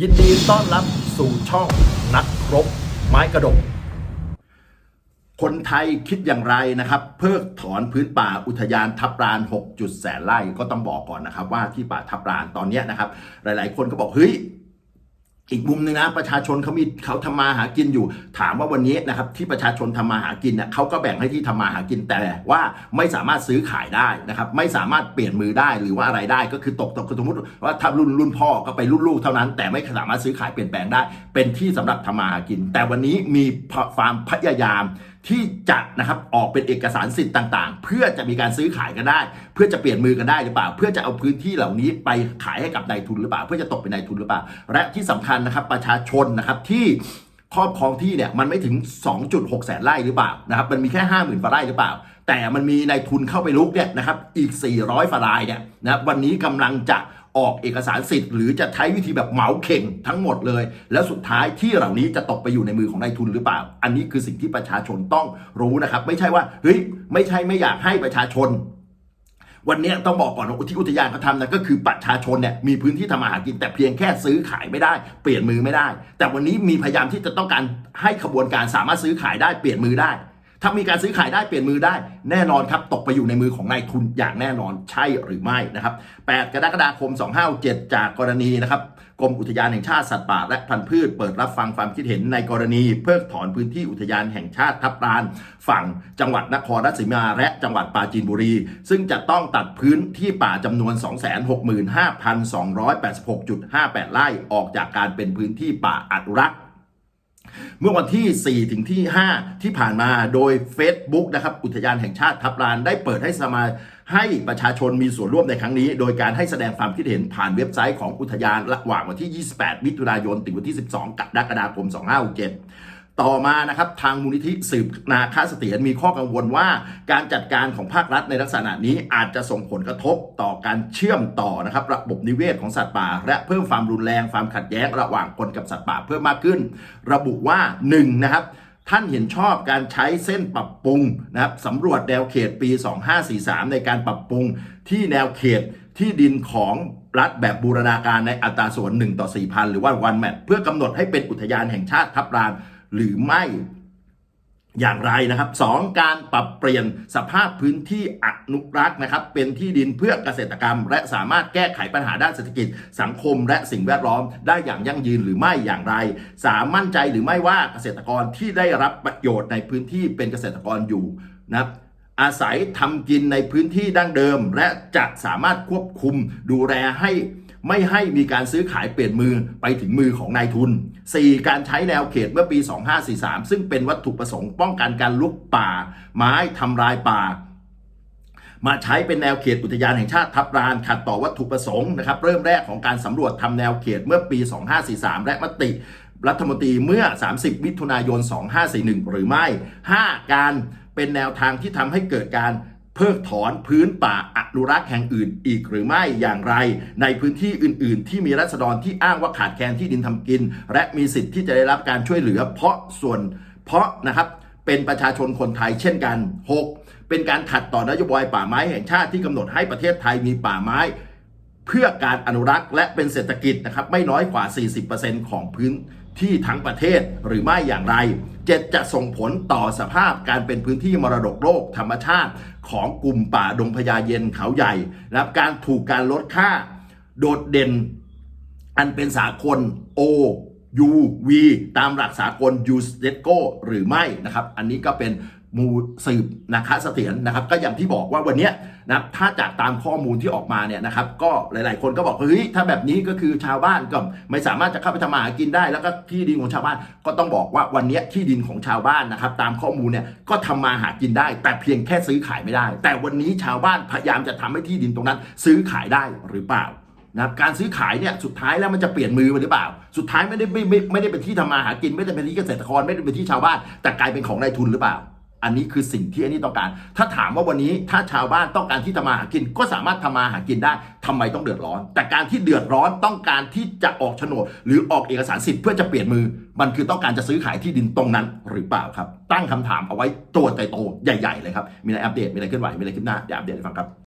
ยินดีต้อนรับสู่ช่องนักรบไม้กระดก คนไทยคิดอย่างไรนะครับ เพิกถอนพื้นป่าอุทยานทับลาน 6 จุดแสนไร่ก็ต้องบอกก่อนนะครับ ว่าที่ป่าทับลานตอนนี้นะครับ หลายๆ คนก็บอกเฮ้ย อีกมุมหนึงนะประชาชนเขามีเขาทำมาหากินอยู่ ถามว่าวันนี้นะครับที่ประชาชนทำมาหากินเนี่ยเขาก็แบ่งให้ที่ทำมาหากินแต่ว่าไม่สามารถซื้อขายได้นะครับไม่สามารถเปลี่ยนมือได้หรือว่าอะไรได้ก็คือตกตกสมมติว่าถ้ารุ่นรุ่นพ่อก็ไปรุ่นลูกเท่านั้น แต่ไม่สามารถซื้อขายเปลี่ยนแปลงได้ เป็นที่สำหรับทำมาหากิน แต่วันนี้มีความพยายาม ที่จะนะครับออกเป็นเอกสารสิทธิ์ต่างๆ เพื่อจะมีการซื้อขายกันได้ เพื่อจะเปลี่ยนมือกันได้หรือเปล่า เพื่อจะเอาพื้นที่เหล่านี้ไปขายให้กับนายทุนหรือเปล่า เพื่อจะตกเป็นนายทุนหรือเปล่า และที่สำคัญนะครับประชาชนนะครับที่ครอบครองที่เนี่ยมันไม่ถึง 2.6 แสนไร่หรือเปล่านะครับมันมีแค่ 50,000ฝ่าไร่หรือเปล่า แต่มันมีนายทุนเข้าไปลุกเนี่ยนะครับอีก 400ฝ่าไร่เนี่ยนะวันนี้กำลังจะ ออกเอกสารสิทธิ์หรือจะใช้วิธีแบบเหมาเข่งทั้งหมดเลย แล้วสุดท้ายที่เหล่านี้จะตกไปอยู่ในมือของนายทุนหรือเปล่า อันนี้คือสิ่งที่ประชาชนต้องรู้นะครับ ไม่ใช่ว่าเฮ้ยไม่ใช่ไม่อยากให้ประชาชนวันนี้ต้องบอกก่อนว่าที่อุทยานเขาทำนะก็คือประชาชนเนี่ยมีพื้นที่ทำมาหากิน แต่เพียงแค่ซื้อขายไม่ได้ เปลี่ยนมือไม่ได้ แต่วันนี้มีพยายามที่จะต้องการให้ขบวนการสามารถซื้อขายได้เปลี่ยนมือได้ ถ้ามีการซื้อขายได้เปลี่ยนมือได้แน่นอนครับ ตกไปอยู่ในมือของนายทุนอย่างแน่นอนใช่หรือไม่นะครับ 8 กรกฎาคม 2567จากกรณีนะครับกรมอุทยานแห่งชาติสัตว์ป่าและพันธุ์พืชเปิดรับฟังความคิดเห็นในกรณี เพิกถอนพื้นที่อุทยานแห่งชาติทับลาน ฝั่งจังหวัดนครราชสีมาและจังหวัดปราจีนบุรี ซึ่งจะต้องตัดพื้นที่ป่าจำนวน 265,286.58 ไร่ออกจากการเป็นพื้นที่ป่าอนุรักษ์ เมื่อวันที่ 4 ถึงที่ 5 ที่ผ่านมาโดย Facebook นะครับอุทยานแห่งชาติทับลานได้เปิดให้สมาให้ประชาชนมีส่วนร่วมในครั้งนี้ โดยการให้แสดงความคิดเห็นผ่านเว็บไซต์ของอุทยานระหว่างวันที่ 28 มิถุนายน ถึงวันที่ 12 กรกฎาคม 2567 ต่อมานะครับทางมูลนิธิสืบนาคาเสถียรมีข้อกังวลว่า การจัดการของภาครัฐในลักษณะนี้อาจจะส่งผลกระทบต่อการเชื่อมต่อนะครับระบบนิเวศของสัตว์ป่า และเพิ่มความรุนแรงความขัดแย้งระหว่างคนกับสัตว์ป่าเพิ่มมากขึ้น ระบุว่า1นะครับท่านเห็นชอบการใช้เส้นปรับปรุงนะครับสำรวจแนวเขตปี 2543 ในการปรับปรุงที่แนวเขตที่ดินของรัฐแบบบูรณาการในอัตราส่วน 1 ต่อ 4,000 หรือว่าวันแมทเพื่อกำหนดให้เป็นอุทยานแห่งชาติทับลาน หรือไม่อย่างไรนะครับ 2. การปรับเปลี่ยนสภาพพื้นที่อนุรักษ์นะครับ เป็นที่ดินเพื่อเกษตรกรรม และสามารถแก้ไขปัญหาด้านเศรษฐกิจ สังคมและสิ่งแวดล้อม ได้อย่างยั่งยืนหรือไม่อย่างไร สามมั่นใจหรือไม่ว่าเกษตรกรที่ได้รับประโยชน์ในพื้นที่เป็นเกษตรกรอยู่นะครับอาศัยทำกินในพื้นที่ดั้งเดิม และจะสามารถควบคุมดูแลให้ ไม่ให้มีการซื้อขายเปลี่ยนมือไปถึงมือของนายทุน 4. การใช้แนวเขตเมื่อปี 2543 ซึ่งเป็นวัตถุประสงค์ป้องกันการลุกป่า ไม้ทำลายป่ามาใช้เป็นแนวเขตอุทยานแห่งชาติทับลานขัดต่อวัตถุประสงค์นะครับเริ่มแรกของการสำรวจทำแนวเขตเมื่อปี 2543 และมติ รัฐมนตรีเมื่อ 30 มิถุนายน 2541 หรือไม่ 5. การเป็นแนวทางที่ทำให้เกิดการ เพิกถอนพื้นป่าอนุรักษ์แห่งอื่นอีกหรือไม่อย่างไร ในพื้นที่อื่น ๆ ที่มีรัษฎรที่อ้างว่าขาดแคลนที่ดินทำกิน และมีสิทธิ์ที่จะได้รับการช่วยเหลือ เพราะส่วนเพราะนะครับเป็นประชาชนคนไทยเช่นกัน 6. เป็นการขัดต่อนโยบายป่าไม้แห่งชาติที่กำหนดให้ประเทศไทยมีป่าไม้ เพื่อการอนุรักษ์และเป็นเศรษฐกิจนะครับไม่น้อยกว่า 40%ของพื้น ที่ทั้งประเทศหรือไม่อย่างไรจะจะส่งผลต่อสภาพการเป็นพื้นที่มรดกโลกธรรมชาติ ของกลุ่มป่าดงพญาเย็นเขาใหญ่รับการถูกการลดค่า โดดเด่น อันเป็นสากล O U V ตามหลักสากล u s n e s c o หรือไม่นะครับ อันนี้ก็เป็น มูสืบนะคะเสถียรนะครับ ก็อย่างที่บอกว่าวันนี้นะถ้าจากตามข้อมูลที่ออกมาเนี่ยนะครับ ก็หลาย ๆ คนก็บอกเฮ้ยถ้าแบบนี้ก็คือชาวบ้านก็ไม่สามารถจะเข้าไปทำมาหากินได้ แล้วก็ที่ดินของชาวบ้านก็ต้องบอกว่าวันนี้ที่ดินของชาวบ้านนะครับ ตามข้อมูลเนี่ยก็ทำมาหากินได้ แต่เพียงแค่ซื้อขายไม่ได้ แต่วันนี้ชาวบ้านพยายามจะทำให้ที่ดินตรงนั้น ซื้อขายได้หรือเปล่านะครับการซื้อขายเนี่ยสุดท้ายแล้วมันจะเปลี่ยนมือหรือเปล่า สุดท้ายไม่ได้ไม่ไม่ไม่ได้เป็นที่ทำมาหากินไม่ได้เป็นที่เกษตรกรไม่ได้เป็นที่ชาวบ้าน แต่กลายเป็นของนายทุนหรือเปล่า อันนี้คือสิ่งที่อันนี้ต้องการ ถ้าถามว่าวันนี้ถ้าชาวบ้านต้องการที่ทำมาหากิน ก็สามารถทำมาหากินได้ทำไมต้องเดือดร้อน แต่การที่เดือดร้อนต้องการที่จะออกโฉนด หรือออกเอกสารสิทธิ์เพื่อจะเปลี่ยนมือ มันคือต้องการจะซื้อขายที่ดินตรงนั้นหรือเปล่าครับ ตั้งคำถามเอาไว้ตัวใจโตใหญ่ ๆ เลยครับ มีอะไรอัปเดต มีอะไรเคลื่อนไหว มีอะไรขึ้นหน้าเดี๋ยวอัปเดตให้ฟังครับ